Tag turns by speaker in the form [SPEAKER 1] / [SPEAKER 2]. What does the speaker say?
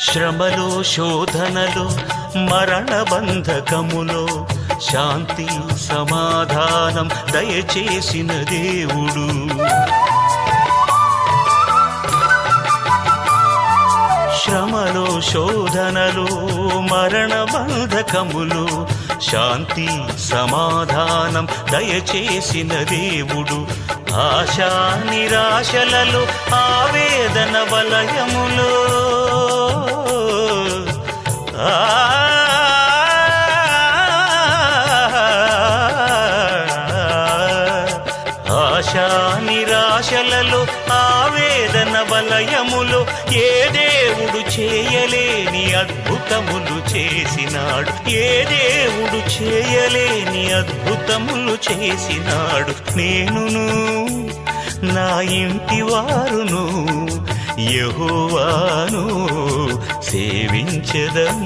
[SPEAKER 1] శ్రమలో శోధనలో మరణ బంధకములో శాంతి సమాధానం దయచేసిన దేవుడు. శ్రమలో శోధనలు మరణ బంధకములు శాంతి సమాధానం దయచేసిన దేవుడు. ఆశా నిరాశలలో ఆవేదన వలయములు ఆశా నిరాశలలో ఆవేదన వలయములో ఏ దేవుడు చేయలేని అద్భుతములు చేసినాడు. ఏ దేవుడు చేయలేని అద్భుతములు చేసినాడు. నేనును నా ఇంటి వారును యహోవాను సేవించదం